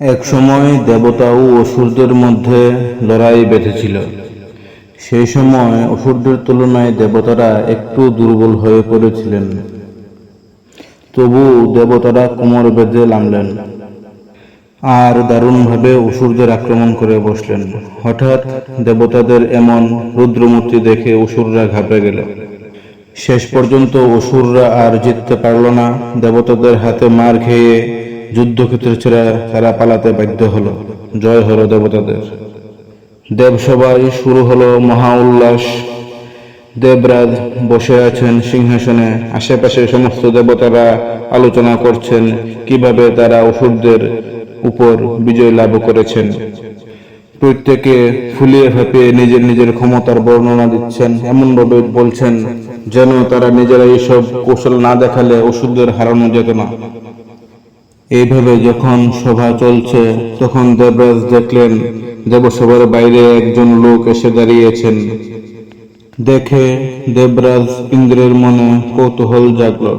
এক সময় দেবতা ও অসুরদের মধ্যে লড়াই বেঁধেছিল। সেই সময় অসুরদের তুলনায় দেবতারা একটু দুর্বল হয়ে পড়েছিলেন। তবু দেবতারা কোমর বেঁধে নামলেন আর দারুণভাবে অসুরদের আক্রমণ করে বসলেন। হঠাৎ দেবতাদের এমন রুদ্রমূর্তি দেখে অসুররা ঘাবড়ে গেল। শেষ পর্যন্ত অসুররা আর জিততে পারল না। দেবতাদের হাতে মার খেয়ে যুদ্ধক্ষেত্র ছেড়ে তারা পালাতে বাধ্য হলো। জয় হলো দেবতাদের। দেবসভায় শুরু হলো মহা উল্লাস। দেবরাজ বসে আছেন সিংহাসনে। আশেপাশে সমস্ত দেবতারা আলোচনা করছেন কীভাবে তারা অসুরদের উপর বিজয় লাভ করেছেন। প্রত্যেকে ফুলিয়ে ফাঁপিয়ে নিজের নিজের ক্ষমতার বর্ণনা দিচ্ছেন। এমনভাবে বলছেন, যেন তারা নিজেরা এইসব কৌশল না দেখালে ওষুধদের হারানো যেত না। এইভাবে যখন সভা চলছে, তখন দেবরাজ দেখলেন দেবসভার বাইরে একজন লোক এসে দাঁড়িয়েছেন। দেখে দেবরাজ ইন্দ্রের মনে কৌতূহল জাগল।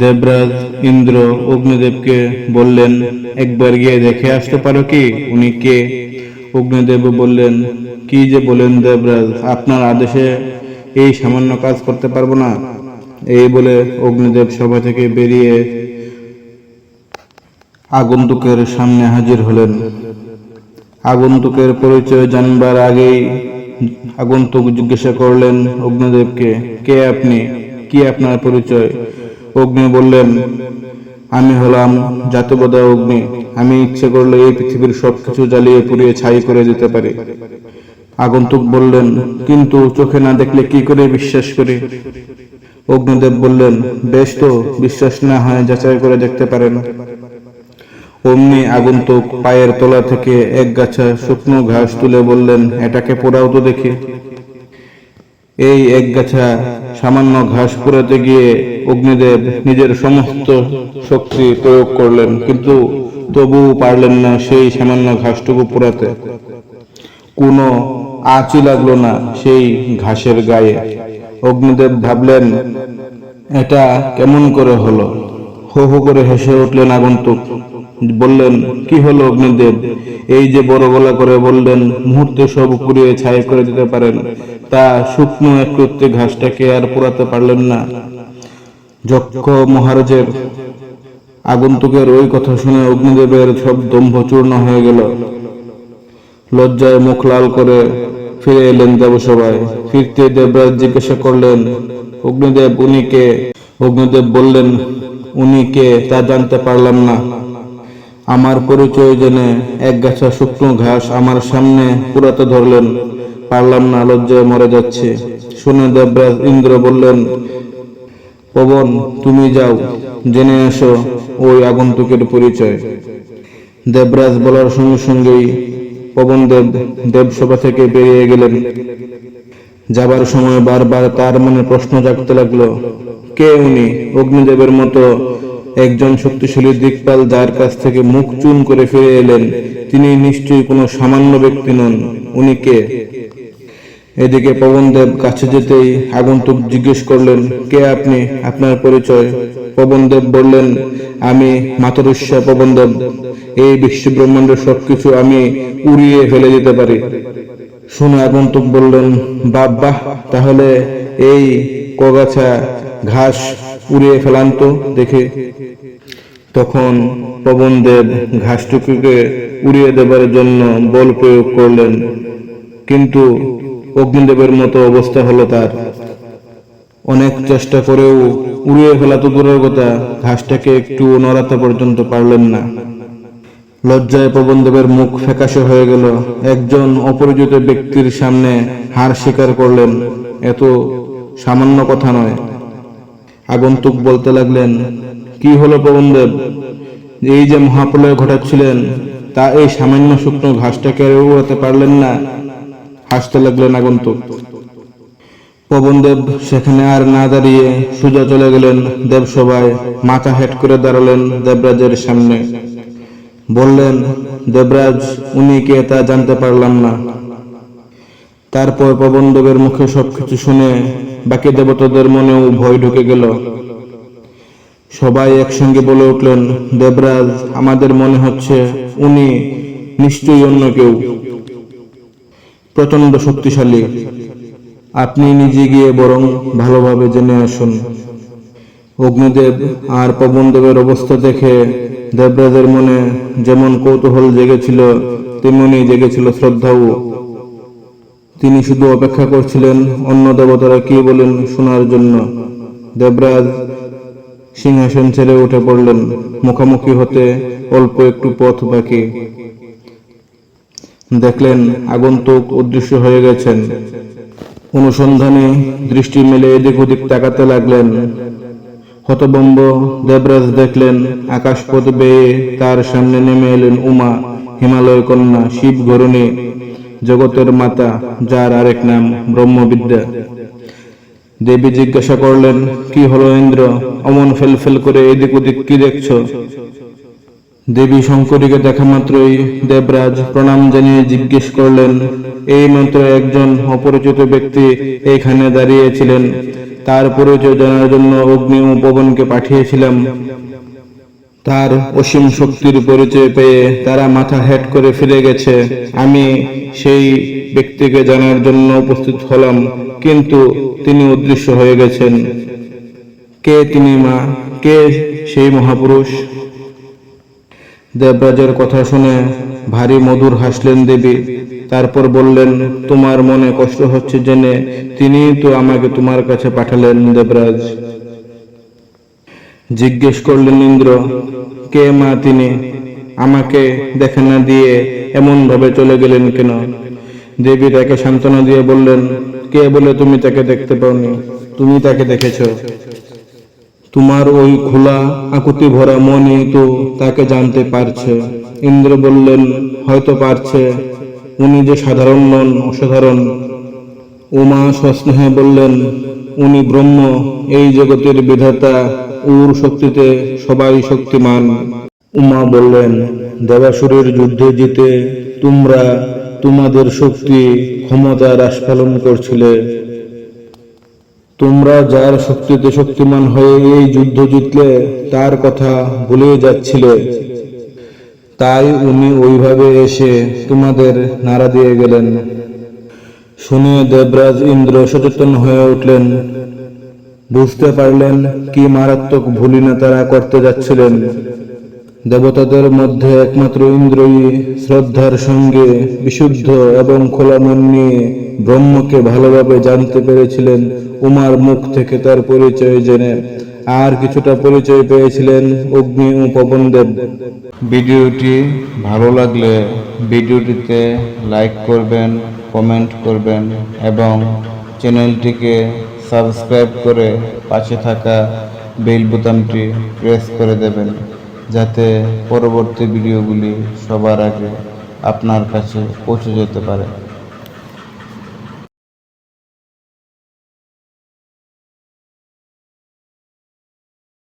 দেবরাজ ইন্দ্র অগ্নিদেবকে বললেন, একবার গিয়ে দেখে আসতে পারো কি? উনি কে? অগ্নিদেব বললেন, কি যে বলেন দেবরাজ, আপনার আদেশে এই সামান্য কাজ করতে পারব না। এই বলে অগ্নিদেব সভা থেকে বেরিয়ে আগন্তুকের সামনে হাজির হলেন। আগন্তুকের পরিচয় জানবার আগেই আগন্তুক জিজ্ঞাসা করলেন, অগ্নিদেবকে, কে আপনি? কি আপনার পরিচয়? অগ্নি বললেন, আমি হলাম জাতবদা অগ্নি। আমি ইচ্ছে করলে এই পৃথিবীর সবকিছু জ্বালিয়ে পুড়িয়ে ছাই করে দিতে পারি। আগন্তুক বললেন, কিন্তু চোখে না দেখলে কি করে বিশ্বাস করি? অগ্নিদেব বললেন, বেশ তো, বিশ্বাস না হয় যাচাই করে দেখতে পারেন। অমনি আগন্তুক পায়ের তলা থেকে এক গাছা শুকনো ঘাস তুলে বললেন, এটাকে পোড়াও তো দেখি। এই এক গাছা সামান্য ঘাস পোড়াতে গিয়ে অগ্নিদেব নিজের সমস্ত শক্তি প্রয়োগ করলেন, কিন্তু তবুও পারলেন না সেই সামান্য ঘাসটুকু পোড়াতে। কোনো আঁচি লাগল না সেই ঘাসের গায়ে। অগ্নিদেব ভাবলেন, এটা কেমন করে হলো? হো হো করে হেসে উঠলেন আগন্তুক। বললেন, কি হলো অগ্নিদেব? এই যে বড় গলা করে বললেন, মুহূর্তে সব পুড়িয়ে ছাই করে দিতে পারেন। তা শুকনো একটু ঘাসটাকে আর পোড়াতে পারলেন না। যক্ষ মহারাজের আগন্তুকের ওই কথা শুনে অগ্নিদেবের সব দম্ভ চূর্ণ হয়ে গেল। লজ্জায় মুখ লাল করে ফিরে এলেন দেবসভায়। ফিরতে দেবরাজ জিজ্ঞাসা করলেন, অগ্নিদেব, উনি কে? অগ্নিদেব বললেন, উনি কে তা জানতে পারলাম না। আমার পরিচয় জেনে এক গাছা শুকনো ঘাস আমার সামনে পুরাতে ধরলেন। পারলাম না, লজ্জায় মরে যাচ্ছে। শুনে দেবরাজ ইন্দ্র বললেন, পবন, তুমি যাও, জেনে এসো ওই আগন্তুকের পরিচয়। দেবরাজ বলার সঙ্গে সঙ্গেই পবন দেব, দেবসভা থেকে বেরিয়ে গেলেন। যাবার সময় বারবার তার মনে প্রশ্ন জাগতে লাগল, কে উনি? অগ্নিদেবের মতো একজন শক্তিশালী দিকপাল যার কাছ থেকে মুখ চুন করে ফিরে এলেন, তিনি নিশ্চয়ই কোনো সামান্য ব্যক্তি নন। উনি কে? এদিকে পবনদেব কাছে যেতেই আগন্তুক জিজ্ঞেস করলেন, কে আপনি? আপনার পরিচয়? পবনদেব বললেন, আমি মাতরুষ্যা পবনদেব। এই বিশ্ব ব্রহ্মাণ্ডের সবকিছু আমি উড়িয়ে ফেলে দিতে পারি। শুনে আগন্তুক বললেন বাহ, তাহলে এই কগাছা ঘাস উড়িয়ে ফেলান তো দেখে। তখন পবনদেব ঘাসটুকুকে উড়িয়ে দেবার জন্য বল প্রয়োগ করলেন। কিন্তু অগ্নিদেবের মতো অবস্থা হলো তার। অনেক চেষ্টা করেও উড়িয়ে ফেলা তো দূরের কথা, ঘাসটাকে একটু নড়াতে পর্যন্ত পারলেন না। লজ্জায় পবনদেবের মুখ ফ্যাকাশে হয়ে গেল। একজন অপরিচিত ব্যক্তির সামনে হার স্বীকার করলেন। এত সামান্য কথা নয়। আগন্তুক বলতে লাগলেন, কি হলো পবনদেব? এই যে মহাপ্রলয় ঘটাচ্ছিলেন, তা এই সামান্য শুকনো ঘাসটাকে উড়াতে পারলেন না। হাসতে লাগলেন আগন্তুক। পবনদেব সেখানে আর না দাঁড়িয়ে সোজা চলে গেলেন দেবসভায়, মাথা হেট করে দাঁড়ালেন দেবরাজের সামনে। বললেন, দেবরাজ, উনি কে তা জানতে পারলাম না। তারপর পবনদেবের মুখে সবকিছু শুনে বাকি দেবতাদের মনেও ভয় ঢুকে গেল। সবাই একসঙ্গে বলে উঠলেন, দেবরাজ, আমাদের মনে হচ্ছে উনি নিশ্চয়ই অন্য কেউ। প্রচণ্ড শক্তিশালী। আপনি নিজে গিয়ে বরং ভালোভাবে জেনে আসুন। অগ্নিদেব আর পবনদেবের অবস্থা দেখে দেবরাজের মনে যেমন কৌতূহল জেগেছিল, তেমনি জেগেছিল শ্রদ্ধাও। তিনি শুধু অপেক্ষা করছিলেন অন্য দেবতারা কি বলেন শোনার জন্য। দেবরাজ সিংহাসন ছেড়ে উঠে পড়লেন, মুখোমুখি হতে অল্প একটু পথ বাকি। দেখলেন আগন্তুক অদৃশ্য হয়ে গেছেন। অনুসন্ধানে দৃষ্টি মেলে এদিক ওদিক তাকাতে লাগলেন। হতবম্ব দেবরাজ দেখলেন আকাশপথ বেয়ে তার সামনে নেমে এলেন উমা, হিমালয় কন্যা শিব ঘরণী জগতের মাতা, যার আরেক নাম ব্রহ্মবিদ্যা। দেবী জিজ্ঞাসা করলেন, কি হলো ইন্দ্র? অমন ফেল ফেল করে এদিক ওদিক কি দেখছ? দেবী শঙ্করীকে দেখা মাত্রই দেবরাজ প্রণাম জানিয়ে জিজ্ঞেস করলেন, এই মাত্র একজন অপরিচিত ব্যক্তি এখানে দাঁড়িয়েছিলেন। তার পরিচয় জানার জন্য অগ্নি ও পবনকে পাঠিয়েছিলাম। তার অসীম শক্তির পরিচয় পেয়ে তারা মাথা হেট করে ফিরে গেছে। আমি সেই ব্যক্তিকে জানার জন্য উপস্থিত হলাম, কিন্তু তিনি অদৃশ্য হয়ে গেছেন। কে তিনি মা? কে সেই মহাপুরুষ? দেবরাজের কথা শুনে ভারী মধুর হাসলেন দেবী। তারপর বললেন, তোমার মনে কষ্ট হচ্ছে জেনে তিনি তো আমাকে তোমার কাছে পাঠালেন দেবরাজ। জিজ্ঞেস করলেন, ইন্দ্র, কে মা তিনি? আমাকে দেখে না দিয়ে এমন ভাবে চলে গেলেন কেন? দেবী তাকে সান্ত্বনা দিয়ে বললেন, কে বলে তুমি তাকে দেখতে পাওনি? তুমি তাকে দেখেছ। তোমার ওই খোলা আকুতি ভরা মনই তো তাকে জানতে পারছে। ইন্দ্র বললেন, হয়তো পারছে। উনি যে সাধারণ নন, অসাধারণ। উমা সস্নেহে বললেন, উনি ব্রহ্ম, এই জগতের বিধাতা, উর শক্তিতে সবাই শক্তিমান। উমা বললেন, দেবাসুরের যুদ্ধে জিতে তোমরা তোমাদের শক্তি ক্ষমতার আস্ফালন করছিলে। তোমরা যার শক্তিতে শক্তিমান হয়ে এই যুদ্ধ জিতলে, তার কথা ভুলে যাচ্ছিলে। তাই উনি ওইভাবে এসে তোমাদের নাড়া দিয়ে গেলেন। শুনে দেবরাজ ইন্দ্র সচেতন হয়ে উঠলেন। বুঝতে পারলেন কি মারাত্মক ভুলি না তারা করতে যাচ্ছিলেন। দেবতাদের মধ্যে একমাত্র ইন্দ্রই শ্রদ্ধার সঙ্গে বিশুদ্ধ এবং খোলা মন নিয়ে ব্রহ্মকে ভালোভাবে জানতে পেরেছিলেন, উমার মুখ থেকে তার পরিচয় জেনে। আর কিছুটা পরিচয় পেয়েছিলেন অগ্নি ও পবনদেব। ভিডিওটি ভালো লাগলে ভিডিওটিতে লাইক করবেন কমেন্ট করবেন এবং চ্যানেলটিকে সাবস্ক্রাইব করে পাশে থাকা বেল বোতামটি প্রেস করে দেবেন, যাতে পরবর্তী ভিডিওগুলি সবার আগে আপনার কাছে পৌঁছে যেতে পারে।